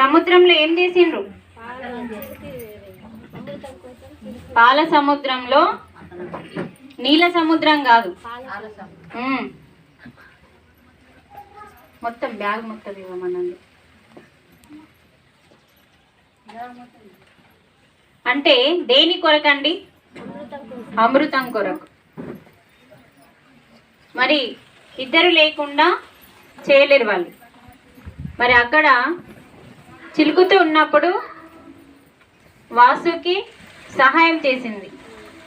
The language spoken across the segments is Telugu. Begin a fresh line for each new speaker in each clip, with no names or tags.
సముద్రంలో ఏం చేసిండ్రు? పాల సముద్రంలో నీల సముద్రం కాదు. మొత్తం బ్యాగ్ మొత్తం ఇవ్వమనండి. అంటే దేని కొరకండి? అమృతం కొరకు. మరి ఇద్దరు లేకుండా చేయలేరు వాళ్ళు. మరి అక్కడ చిలుకుతూ ఉన్నప్పుడు వాసుకి సహాయం చేసింది.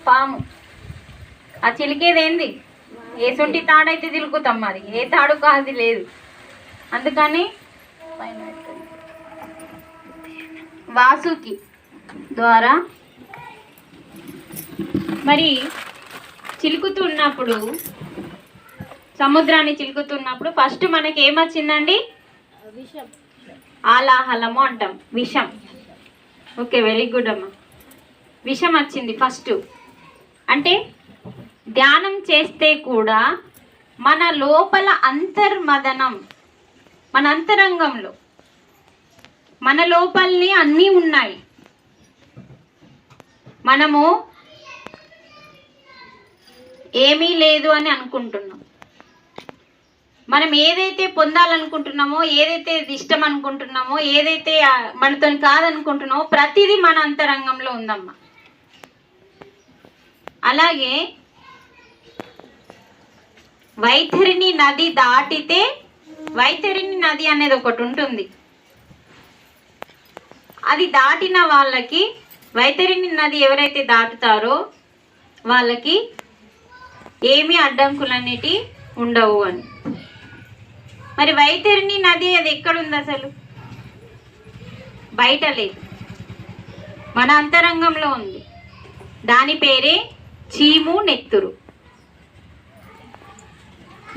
పాము. ఆ చిలికేదేంది? ఏ సొంటి తాడైతే తిలుకుతాం మరి? ఏ తాడు కాదు లేదు. అందుకని వాసుకి ద్వారా మరి చిలుకుతున్నప్పుడు సముద్రాన్ని చిలుకుతున్నప్పుడు ఫస్ట్ మనకి ఏమొచ్చిందండి ఆలాహలము అంటాం. విషం. ఓకే వెరీ గుడ్ అమ్మ. విషం వచ్చింది ఫస్ట్. అంటే ధ్యానం చేస్తే కూడా మన లోపల అంతర్మదనం మన అంతరంగంలో మన లోపలని అన్నీ ఉన్నాయి. మనము ఏమీ లేదు అని అనుకుంటున్నాం. మనం ఏదైతే పొందాలనుకుంటున్నామో ఏదైతే ఇష్టం అనుకుంటున్నామో ఏదైతే మనతో కాదనుకుంటున్నామో ప్రతిదీ మన అంతరంగంలో ఉందమ్మా. అలాగే వైతరిణి నది దాటితే వైతరిణి నది అనేది ఒకటి ఉంటుంది. అది దాటిన వాళ్ళకి వైతరిణి నది ఎవరైతే దాటుతారో వాళ్ళకి ఏమీ అడ్డంకులు అనేటివి ఉండవు అని. మరి వైతరిణి నది అది ఎక్కడుంది అసలు? బయట లేదు. మన అంతరంగంలో ఉంది. దాని పేరే చీము నెత్తురు.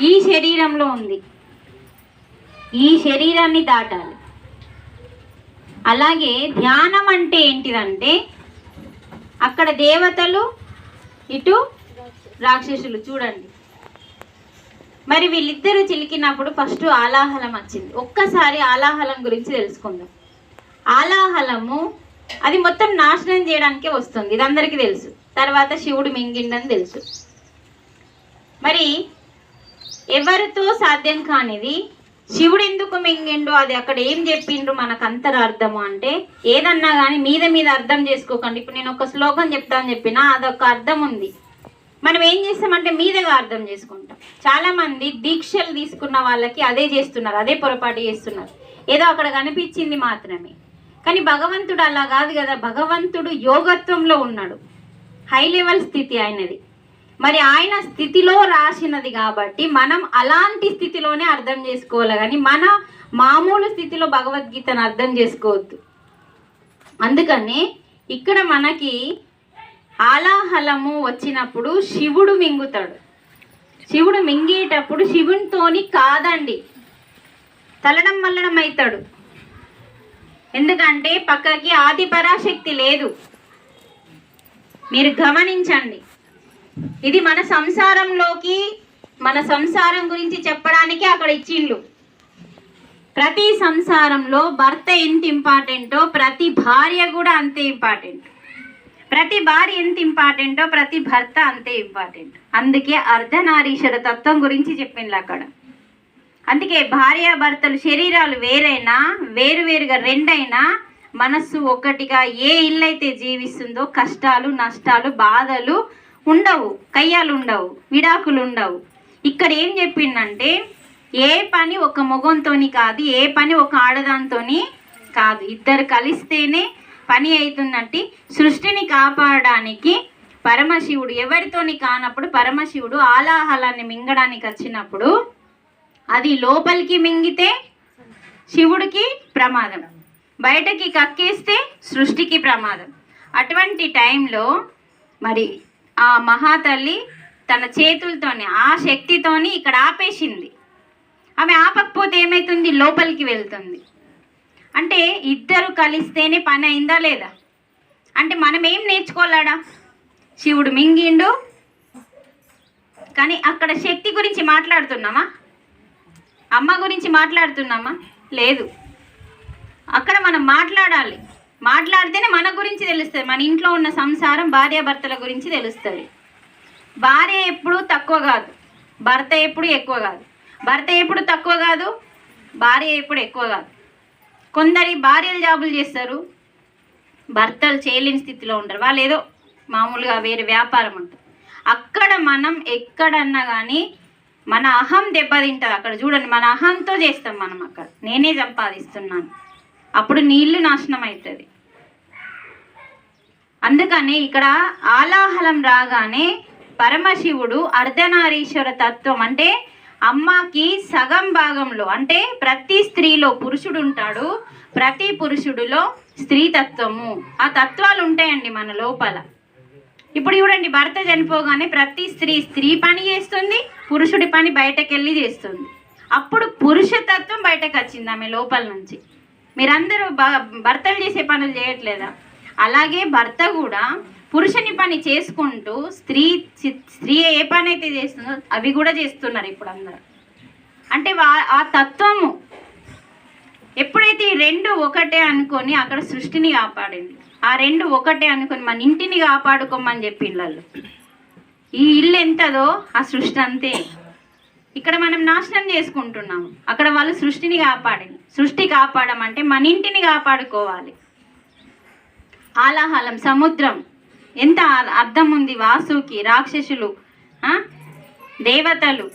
ఈ శరీరంలో ఉంది. ఈ శరీరాన్ని దాటాలి. అలాగే ధ్యానం అంటే ఏంటిదంటే అక్కడ దేవతలు ఇటు రాక్షసులు చూడండి. మరి వీళ్ళిద్దరూ చిలికినప్పుడు ఫస్ట్ ఆలాహలం వచ్చింది. ఒక్కసారి ఆలాహలం గురించి తెలుసుకుందాం. ఆలాహలము అది మొత్తం నాశనం చేయడానికే వస్తుంది. ఇది అందరికీ తెలుసు. తర్వాత శివుడు మింగిండని తెలుసు. మరి ఎవరితో సాధ్యం కానిది శివుడు ఎందుకు మింగిండు అది అక్కడ ఏం చెప్పిండ్రు మనకు అంతరార్థము అంటే ఏదన్నా కానీ మీద మీద అర్థం చేసుకోకండి. ఇప్పుడు నేను ఒక శ్లోకం చెప్తాను చెప్పిన అదొక అర్థం ఉంది. మనం ఏం చేస్తామంటే మీదగా అర్థం చేసుకుంటాం. చాలామంది దీక్షలు తీసుకున్న వాళ్ళకి అదే చేస్తున్నారు అదే పొరపాటు చేస్తున్నారు. ఏదో అక్కడ కనిపించింది మాత్రమే. కానీ భగవంతుడు అలా కాదు కదా భగవంతుడు యోగత్వంలో ఉన్నాడు. హై లెవెల్ స్థితి ఆయనది. మరి ఆయన స్థితిలో రాసినది కాబట్టి మనం అలాంటి స్థితిలోనే అర్థం చేసుకోవాలి కానీ మన మామూలు స్థితిలో భగవద్గీతను అర్థం చేసుకోవద్దు. అందుకని ఇక్కడ మనకి ఆలాహలము వచ్చినప్పుడు శివుడు మింగుతాడు. శివుడు మింగేటప్పుడు శివునితోని కాదండి. తలడం మల్లడం అవుతాడు ఎందుకంటే పక్కకి ఆది పరాశక్తి లేదు. మీరు గమనించండి. ఇది మన సంసారంలోకి మన సంసారం గురించి చెప్పడానికి అక్కడ ఇచ్చిండు ప్రతి సంసారంలో భర్త ఎంత ఇంపార్టెంటో ప్రతి భార్య కూడా అంతే ఇంపార్టెంట్. ప్రతి భార్య ఎంత ఇంపార్టెంటో ప్రతి భర్త అంతే ఇంపార్టెంట్. అందుకే అర్ధనారీశ్వర తత్వం గురించి చెప్పిండ్రు అక్కడ. అందుకే భార్య భర్తలు శరీరాలు వేరైనా వేరువేరుగా రెండైనా మనస్సు ఒకటిగా ఏ ఇల్లైతే జీవిస్తుందో కష్టాలు నష్టాలు బాధలు ఉండవు కయ్యాలు ఉండవు విడాకులు ఉండవు ఇక్కడ ఏం చెప్పిందంటే ఏ పని ఒక మొగంతోని కాదు ఏ పని ఒక ఆడదాంతోని కాదు. ఇద్దరు కలిస్తేనే పని అవుతుందంటే సృష్టిని కాపాడడానికి పరమశివుడు ఎవరితోని కానప్పుడు పరమశివుడు ఆలాహలాన్ని మింగడానికి వచ్చినప్పుడు అది లోపలికి మింగితే శివుడికి ప్రమాదం. బయటకి కక్కేస్తే సృష్టికి ప్రమాదం. అటువంటి టైంలో మరి ఆ మహాతల్లి తన చేతులతోని ఆ శక్తితోని ఇక్కడ ఆపేసింది. ఆమె ఆపకపోతే ఏమవుతుంది లోపలికి వెళ్తుంది. అంటే ఇద్దరు కలిస్తేనే పని అయిందా లేదా? అంటే మనం ఏం నేర్చుకోలేడా శివుడు మింగిండు. కానీ అక్కడ శక్తి గురించి మాట్లాడుతున్నామా? అమ్మ గురించి మాట్లాడుతున్నామా? లేదు. అక్కడ మనం మాట్లాడాలి. మాట్లాడితేనే మన గురించి తెలుస్తుంది. మన ఇంట్లో ఉన్న సంసారం భార్యాభర్తల గురించి తెలుస్తుంది. భార్య ఎప్పుడు తక్కువ కాదు. భర్త ఎప్పుడు ఎక్కువ కాదు. భర్త ఎప్పుడు తక్కువ కాదు? భార్య ఎప్పుడు ఎక్కువ కాదు. కొందరి భార్యలు జాబులు చేస్తారు. భర్తలు చేయలేని స్థితిలో ఉంటారు. వాళ్ళు ఏదో మామూలుగా వేరే వ్యాపారం ఉంటుంది అక్కడ మనం ఎక్కడన్నా కానీ మన అహం దెబ్బతింటుంది. అక్కడ చూడండి మన అహంతో చేస్తాం మనం అక్కడ. నేనే సంపాదిస్తున్నాను. అప్పుడు నీళ్ళు నాశనం అవుతుంది అందుకని ఇక్కడ ఆలాహలం రాగానే పరమశివుడు అర్ధనారీశ్వర తత్వం అంటే అమ్మకి సగం భాగంలో అంటే ప్రతి స్త్రీలో పురుషుడు ఉంటాడు ప్రతి పురుషుడిలో స్త్రీ తత్వము ఆ తత్వాలు ఉంటాయండి మన లోపల. ఇప్పుడు చూడండి భర్త చనిపోగానే ప్రతి స్త్రీ స్త్రీ పని చేస్తుంది పురుషుడి పని బయటకు వెళ్ళి చేస్తుంది. అప్పుడు పురుషతత్వం బయటకు వచ్చింది ఆమె లోపల నుంచి. మీరందరూ భర్తలు చేసే పనులు చేయట్లేదా? అలాగే భర్త కూడా పురుషుని పని చేసుకుంటూ స్త్రీ చి- స్త్రీ ఏ పని అయితే చేస్తుందో అవి కూడా చేస్తున్నారు ఇప్పుడు అందరూ. అంటే వా- ఆ తత్వము ఎప్పుడైతే ఈ రెండు ఒకటే అనుకొని అక్కడ సృష్టిని కాపాడింది ఆ రెండు ఒకటే అనుకొని మన ఇంటిని కాపాడుకోమని చెప్పి ఇళ్ళల్లో ఈ ఇల్లు ఎంతదో ఆ సృష్టి అంతే. ఇక్కడ మనం నాశనం చేసుకుంటున్నాము అక్కడ వాళ్ళు సృష్టిని కాపాడింది సృష్టి కాపాడమంటే మన ఇంటిని కాపాడుకోవాలి. ఆలాహలం సముద్రం. ఎంత అర్థం ఉంది వాసుకి రాక్షసులు దేవతలు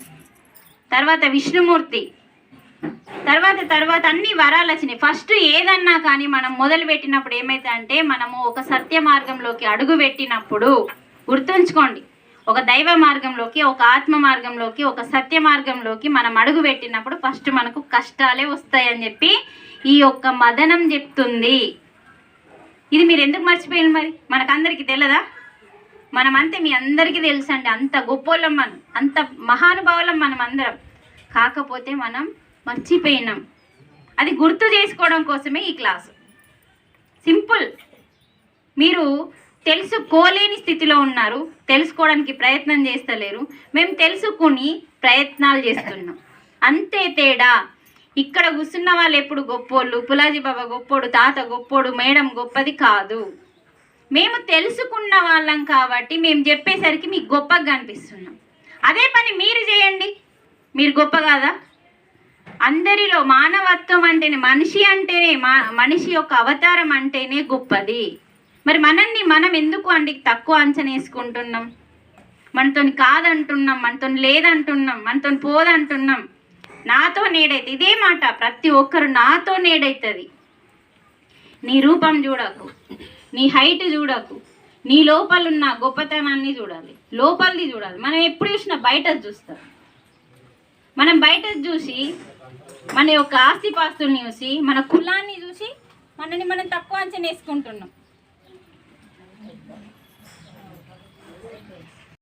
తర్వాత విష్ణుమూర్తి తర్వాత తర్వాత అన్ని వరాలు వచ్చినాయి. ఫస్ట్ ఏదన్నా కానీ మనం మొదలు పెట్టినప్పుడు ఏమైతే అంటే మనము ఒక సత్య మార్గంలోకి అడుగు పెట్టినప్పుడు గుర్తుంచుకోండి. ఒక దైవ మార్గంలోకి ఒక ఆత్మ మార్గంలోకి ఒక సత్య మార్గంలోకి మనం అడుగు పెట్టినప్పుడు ఫస్ట్ మనకు కష్టాలే వస్తాయని చెప్పి ఈ యొక్క మదనం చెప్తుంది. ఇది మీరు ఎందుకు మర్చిపోయింది మరి? మనకందరికీ తెలియదా మనం అంతే మీ అందరికీ తెలుసు అండి అంత గొప్పోళ్ళం మనం. అంత మహానుభావులం మనం అందరం. కాకపోతే మనం మర్చిపోయినాం. అది గుర్తు చేసుకోవడం కోసమే ఈ క్లాసు. సింపుల్. మీరు తెలుసుకోలేని స్థితిలో ఉన్నారు. తెలుసుకోవడానికి ప్రయత్నం చేస్తలేరు. మేము తెలుసుకుని ప్రయత్నాలు చేస్తున్నాం. అంతే తేడా. ఇక్కడ కూర్చున్న వాళ్ళు ఎప్పుడు గొప్పోళ్ళు? పులాజీ బాబా గొప్పోడు తాత గొప్పోడు మేడం గొప్పది కాదు. మేము తెలుసుకున్న వాళ్ళం కాబట్టి మేము చెప్పేసరికి మీకు గొప్పగా కనిపిస్తున్నాం. అదే పని మీరు చేయండి. మీరు గొప్ప కాదా? అందరిలో మానవత్వం అంటేనే మనిషి అంటేనే మా మనిషి యొక్క అవతారం అంటేనే గొప్పది. మరి మనల్ని మనం ఎందుకు అండి తక్కువ అంచనా వేసుకుంటున్నాం? మనతో కాదంటున్నాం మనతో లేదంటున్నాం మనతో పోదంటున్నాం. నాతో నేడైతే ఇదే మాట. ప్రతి ఒక్కరు నాతో నేడైతుంది. నీ రూపం చూడకు నీ హైట్ చూడకు నీ లోపలున్న గొప్పతనాన్ని చూడాలి. లోపలిది చూడాలి. మనం ఎప్పుడు చూసినా బయట చూస్తాం. మనం బయట చూసి మన యొక్క ఆస్తిపాస్తుల్ని చూసి మన కులాన్ని చూసి మనని మనం తక్కువ అంచనా వేసుకుంటున్నాం.